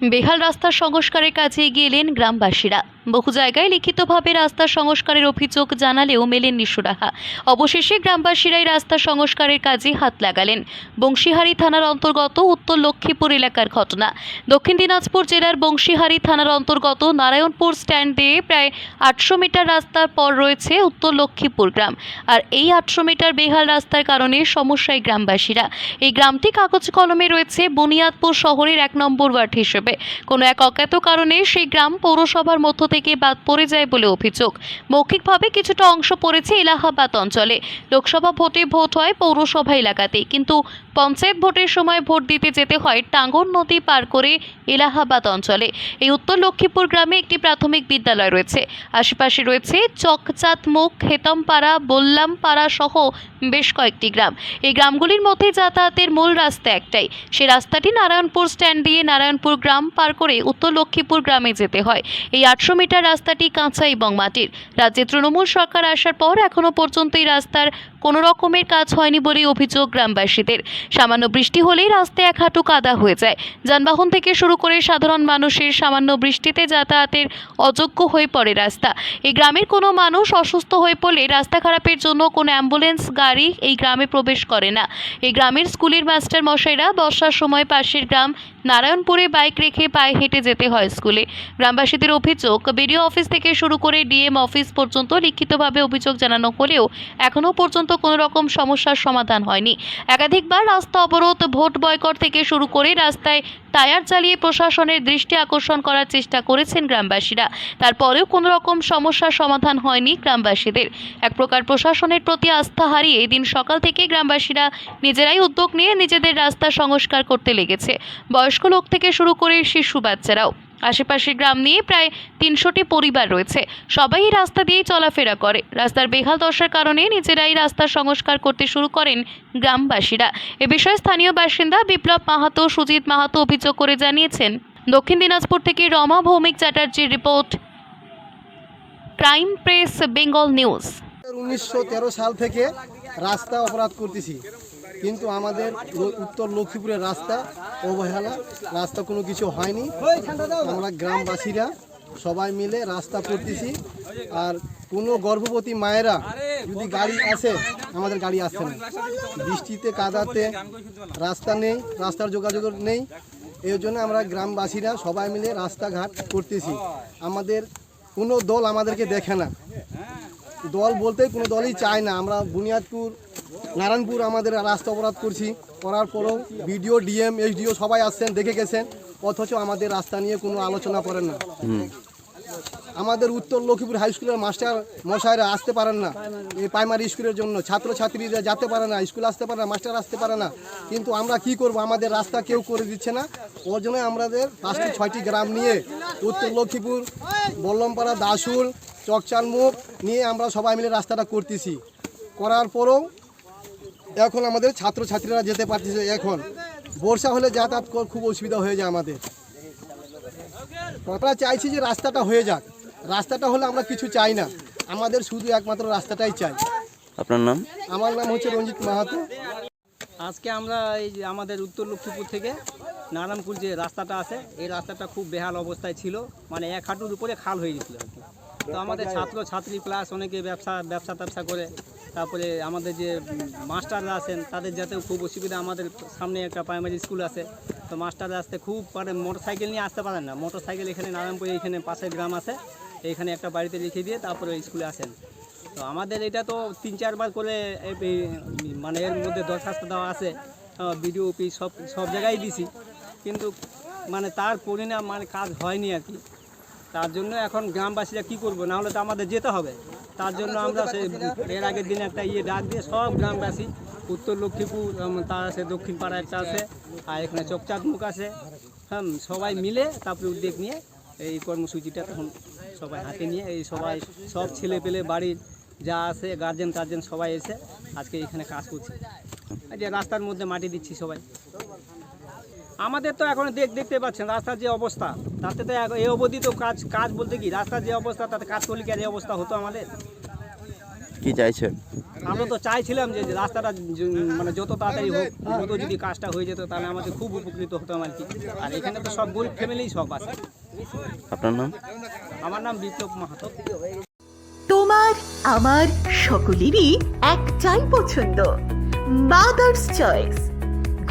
বেহাল রাস্তার সংস্কারের কাজে এগিয়ে এলেন গ্রামবাসীরা। বহু জায়গায় লিখিতভাবে রাস্তা সংস্কারের অভিযোগ জানালেও মেলেননি সুরাহা। অবশেষে গ্রামবাসীরাই রাস্তা সংস্কারের কাজে হাত লাগালেন। বংশীহারি থানার অন্তর্গত উত্তর লক্ষ্মীপুর এলাকার ঘটনা। দক্ষিণ দিনাজপুর জেলার বংশীহারি থানার অন্তর্গত নারায়ণপুর স্ট্যান্ড দিয়ে প্রায় আটশো মিটার রাস্তার পর রয়েছে উত্তর লক্ষ্মীপুর গ্রাম। আর এই আটশো মিটার বেহাল রাস্তার কারণে সমস্যায় গ্রামবাসীরা। এই গ্রামটি কাগজ কলমে রয়েছে বুনিয়াদপুর শহরের এক নম্বর ওয়ার্ড হিসেবে। কোনো এক অজ্ঞাত কারণে সেই গ্রাম পৌরসভার মধ্য থেকে বাদ পড়ে যায় বলে অভিযোগ। মৌখিকভাবে কিছুটা অংশ পড়েছে এলাহাবাদ অঞ্চলে। লোকসভা ভোটে ভোট হয় পৌরসভা এলাকাতে কিন্তু পঞ্চায়েত ভোটের সময় ভোট দিতে যেতে হয় টাঙ্গন নদী পার করে এলাহাবাদ অঞ্চলে। এই উত্তর লক্ষ্মীপুর গ্রামে একটি প্রাথমিক বিদ্যালয় রয়েছে। আশেপাশে রয়েছে চকচাঁদমুখ খেতমপাড়া বল্লামপাড়া সহ বেশ কয়েকটি গ্রাম। এই গ্রামগুলির মধ্যে যাতায়াতের মূল রাস্তা একটাই। সে রাস্তাটি নারায়ণপুর স্ট্যান্ড দিয়ে নারায়ণপুর গ্রাম পার করে উত্তর লক্ষ্মীপুর গ্রামে যেতে হয়। এই আটশো মিটার রাস্তাটি কাঁচা এবং মাটির। রাজ্যে তৃণমূল সরকার আসার পর এখনও পর্যন্ত এই রাস্তার কোনো রকমের কাজ হয়নি বলে অভিযোগ গ্রামবাসীদের। সামান্য বৃষ্টি হলেই রাস্তায় এক হাঁটু কাদা হয়ে যায়। যানবাহন থেকে শুরু করে সাধারণ মানুষের সামান্য বৃষ্টিতে যাতায়াতের অযোগ্য হয়ে পড়ে রাস্তা। এই গ্রামের কোনো মানুষ অসুস্থ হয়ে পড়লে রাস্তা খারাপের জন্য কোনো অ্যাম্বুলেন্স, গাড়ি এই গ্রামে প্রবেশ করে না। এই গ্রামের স্কুলের মাস্টার মশাইরা বর্ষার সময় পাশের গ্রাম নারায়ণপুরে বাইক রেখে পায়ে হেঁটে যেতে হয় স্কুলে। গ্রামবাসীদের অভিযোগ, বিডিও অফিস থেকে শুরু করে ডিএম অফিস পর্যন্ত লিখিতভাবে অভিযোগ জানানো হলেও এখনও পর্যন্ত কোনো রকম সমস্যার সমাধান হয়নি। একাধিকবার রাস্তা অবরোধ, ভোট বয়কট থেকে শুরু করে রাস্তায় টায়ার চালিয়ে প্রশাসনের দৃষ্টি আকর্ষণ করার চেষ্টা করেছেন গ্রামবাসীরা। তারপরেও কোনো রকম সমস্যার সমাধান হয়নি গ্রামবাসীদের। এক প্রকার প্রশাসনের প্রতি আস্থা হারিয়ে দিন সকাল থেকে গ্রামবাসীরা নিজেরাই উদ্যোগ নিয়ে নিজেদের রাস্তা সংস্কার করতে লেগেছে। বয়স্ক লোক থেকে শুরু করে শিশু বাচ্চারাও। আশেপাশের গ্রাম নিয়ে প্রায় তিনশোটি পরিবার রয়েছে। সবাই রাস্তা দিয়েই চলাফেরা করে। রাস্তার বেহাল দশার কারণে নিজেরাই রাস্তার সংস্কার করতে শুরু করেন গ্রামবাসীরা। এ বিষয়ে স্থানীয় বাসিন্দা বিপ্লব মাহাতো, সুজিত মাহাতো অভিযোগ করে জানিয়েছেন, দক্ষিণ দিনাজপুর থেকে Rama Bhowmik চ্যাটার্জির report, crime press, Bengal news. উনিশশো তেরো সাল থেকে রাস্তা অপরাধ করতেছি। কিন্তু আমাদের উত্তর লক্ষ্মীপুরের রাস্তা অবহেলা, রাস্তা কোনো কিছু হয়নি। আমরা গ্রামবাসীরা সবাই মিলে রাস্তা করতেছি। আর কোনো গর্ভবতী মায়েরা যদি গাড়ি আসে, আমাদের গাড়ি আসছে না। বৃষ্টিতে, কাদাতে রাস্তা নেই, রাস্তার যোগাযোগ নেই। এই জন্য আমরা গ্রামবাসীরা সবাই মিলে রাস্তাঘাট করতেছি। আমাদের কোনো দল আমাদেরকে দেখে না। দল বলতে কোনো দলই চায় না। আমরা বুনিয়াদপুর নারায়ণপুর আমাদের রাস্তা অপরাধ করছি। করার পরেও বিডিও ডিএম এইচডিও সবাই আসছেন দেখে গেছেন। অথচ আমাদের রাস্তা নিয়ে কোনো আলোচনা করেন না। আমাদের উত্তর লক্ষ্মীপুর হাই স্কুলের মাস্টার মশাইরা আসতে পারেন না। এই প্রাইমারি স্কুলের জন্য ছাত্রছাত্রীরা যেতে পারে না স্কুল আসতে পারে না মাস্টার আসতে পারে না। কিন্তু আমরা কি করব? আমাদের রাস্তা কেউ করে দিচ্ছে না। ওর জন্য আমাদের পাঁচটি ছয়টি গ্রাম নিয়ে উত্তর লক্ষ্মীপুর বল্লমপাড়া দাসুল চকচানমুখ নিয়ে আমরা সবাই মিলে রাস্তাটা করতেছি। করার পরেও এখন আমাদের ছাত্রছাত্রীরা যেতে পারতেছে এখন। বর্ষা হলে যাতায়াত কর- খুব অসুবিধা হয়ে যায় আমাদের। আমরা চাইছি যে রাস্তাটা হয়ে যাক। রাস্তাটা হলে আমরা কিছু চাই না। আমাদের শুধু একমাত্র রাস্তাটাই চাই। আপনার নাম? আমার নাম হচ্ছে রঞ্জিত মাহাতো। আজকে আমরা এই যে আমাদের উত্তর লক্ষ্মীপুর থেকে নারায়ণপুর যে রাস্তাটা আছে এই রাস্তাটা খুব বেহাল অবস্থায় ছিল। মানে এক হাঁটুর উপরে খাল হয়ে গেছিল আর কি। তো আমাদের ছাত্র ছাত্রী প্লাস অনেকে ব্যবসা ব্যবসা ট্যাবসা করে। তারপরে আমাদের যে মাস্টাররা আছেন, তাদের যাতেও খুব অসুবিধা আমাদের সামনে একটা প্রাইমারি স্কুল আছে। তো মাস্টাররা আসতে খুব মানে মোটর সাইকেল নিয়ে আসতে পারেন না। মোটর সাইকেল এখানে নারায়ণপুরে, এখানে পাশের গ্রাম আছে। এইখানে একটা বাড়িতে রেখে দিয়ে তারপরে স্কুলে আসেন। তো আমাদের এটা তো তিন চারবার করে মানে এর মধ্যে দরখাস্ত দেওয়া আছে বিডিও অফিস সব সব জায়গায় দিছি। কিন্তু মানে তার পরিণাম মানে কাজ হয়নি আর কি। তার জন্য এখন গ্রামবাসীরা কি করব? না হলে তো আমাদের যেতে হবে। তার জন্য আমরা সে এর আগের দিন একটা ইয়ে ডাক দিয়ে সব গ্রামবাসী উত্তর লক্ষ্মীপুর তার আছে দক্ষিণ পাড়া একটা আছে আর এখানে চকচাঁদ মুখ আছে। হ্যাঁ সবাই মিলে তারপরে উদ্যোগ নিয়ে এই কর্মসূচিটা তখন সবাই হাতে নিয়ে এই সবাই সব ছেলে পেলে বাড়ির যা আছে গার্জেন টার্জেন সবাই এসে আজকে এখানে কাজ করছে। যে রাস্তার মধ্যে মাটি দিচ্ছি সবাই। আমাদের তো এখন দেখ দেখতে পাচ্ছেন রাস্তার যে অবস্থা তাতে তো এই অবধি তো কাজ কাজ বলতে কি রাস্তার যে অবস্থা তাতে কাজ করলে কি এই অবস্থা হতো আমাদের? কি চাইছেন? আমরা তো চাইছিলাম যে রাস্তাটা মানে যত তাড়াতাড়ি হোক দ্রুত যদি কাজটা হয়ে যেত তাহলে আমাদের খুব উপকৃত হতাম আর কি। আর এখানে তো সব গরিব ফ্যামিলিই সব আছে। আপনার নাম? আমার নাম বিপ্লব মাহাতো। তোমার আমার সকলেরই একটাই পছন্দ মাদার্স চয়েস